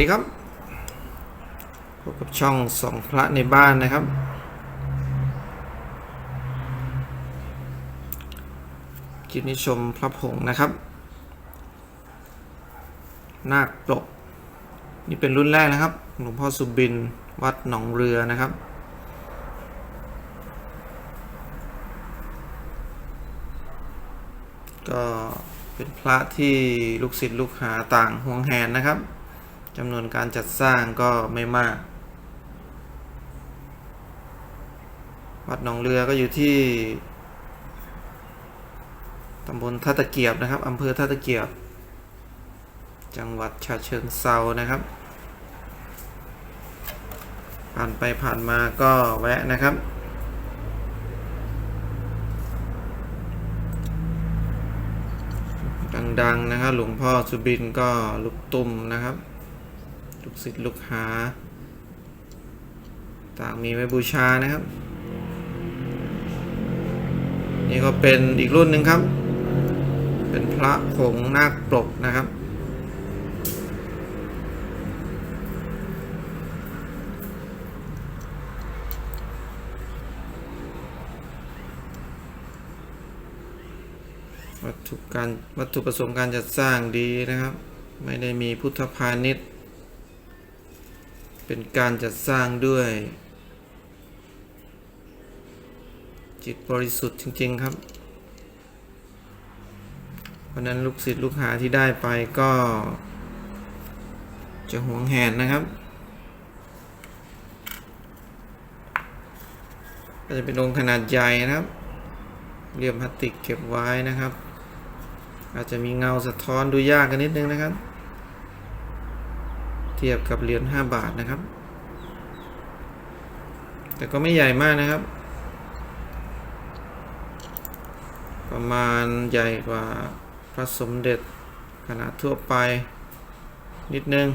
ดีครับพบกับช่องสองพระในบ้านนะครับ คลิปนี้ชมพระผงนะครับ นาคปลกนี่เป็นรุ่นแรกนะครับ หลวงพ่อสุบินวัดหนองเรือนะครับก็เป็นพระที่ลูกศิษย์ลูกหาต่างห่วงแหนนะครับ จำนวนการจัดสร้างก็ไม่มาก วัดหนองเรือก็อยู่ที่ตำบลท่าตะเกียบนะครับอำเภอท่าตะเกียบ จังหวัดฉะเชิงเซานะครับ ผ่านไปผ่านมาก็แวะนะครับดังๆนะครับหลวงพ่อสุบินก็ลูกตุ้มนะครับ ลูกศิษย์ลูกหา ต่างมีไว้บูชานะครับ นี่ก็เป็นอีกรุ่นหนึ่งครับ เป็นพระผงนาคปลกนะครับวัตถุการวัตถุประสงค์การจัดสร้างดีนะครับ ไม่ได้มีพุทธพาณิชย์ เป็นการจัดสร้างด้วย จิตบริสุทธิ์จริง ๆ ครับ เพราะนั้นลูกศิษย์ลูกหาที่ได้ไปก็ จะหวงแหนนะครับก็จะเป็นองค์ขนาดใหญ่นะครับ เรียมพลาสติกเก็บไว้นะครับ อาจจะมีเงาสะท้อนดูยากกันนิดนึงนะครับ เทียบกับเหรียญ5บาทนะครับ แต่ก็ไม่ใหญ่มากนะครับ ประมาณใหญ่กว่าพระสมเด็จขนาดทั่วไปนิดนึง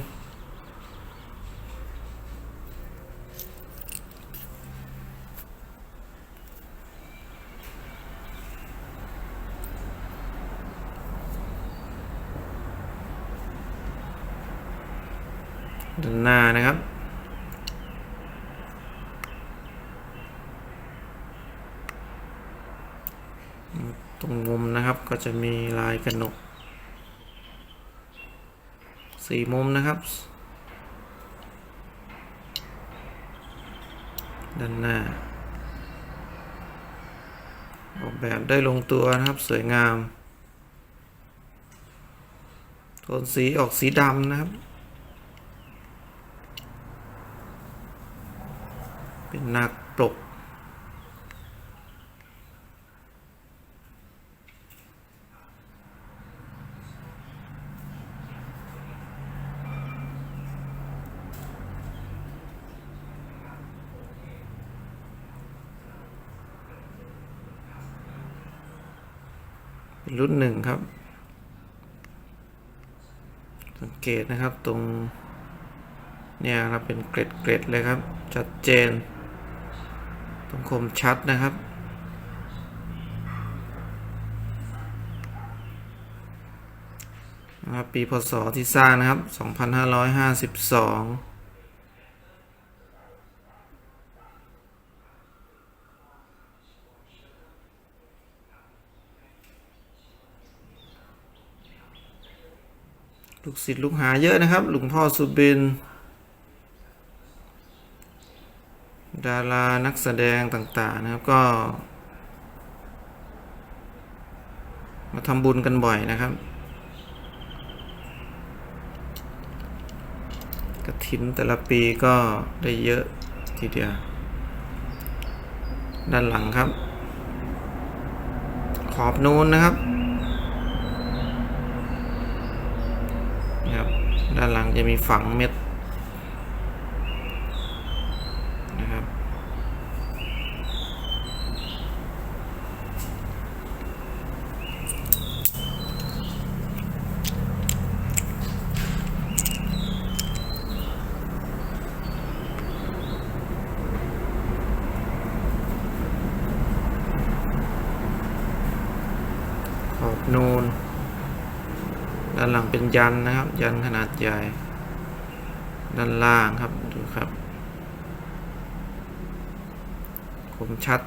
ด้านหน้านะครับ ตรงมุมนะครับก็จะมีลายกระหนกสี่มุมนะครับ ด้านหน้า ออกแบบได้ลงตัวนะครับสวยงามโทนสีออกสีดำนะครับ เป็นนักปลกรุ่นหนึ่งครับ สังเกตนะครับตรงเนี่ยครับเป็นเกร็ดเกร็ดเลยครับ ชัดเจน รงคมชัดนะครับ นะครับ ปีพศที่สร้างนะครับ 2552ลูกศิษย์ลูกหาเยอะนะครับ หลวงพ่อสุบิน ดารานักแสดงต่างๆนะครับก็ มาทำบุญกันบ่อยนะครับกระถินแต่ละปีก็ได้เยอะทีเดียว ด้านหลังครับ ขอบนูนนะครับนี่ครับ ด้านหลังจะมีฝังเม็ดนะครับ ขอบ นูน ด้านหลังเป็นยันนะครับ ยันขนาดใหญ่ ด้านล่างครับดูครับ คมชัด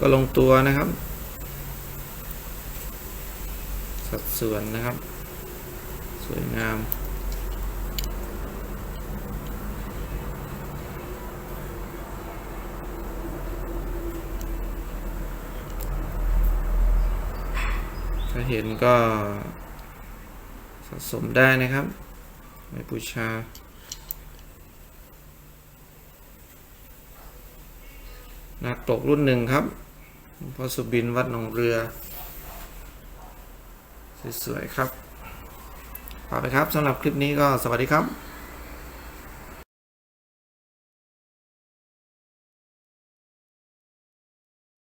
ก็ลงตัวนะครับ สัดส่วนนะครับ สวยงาม ถ้าเห็นก็สะสมได้นะครับไม้บูชานักตกรุ่นหนึ่งครับ หลวงพ่อสุบินวัดหนองเรือ สวยๆครับฝากไปครับสำหรับคลิปนี้ก็สวัสดีครับ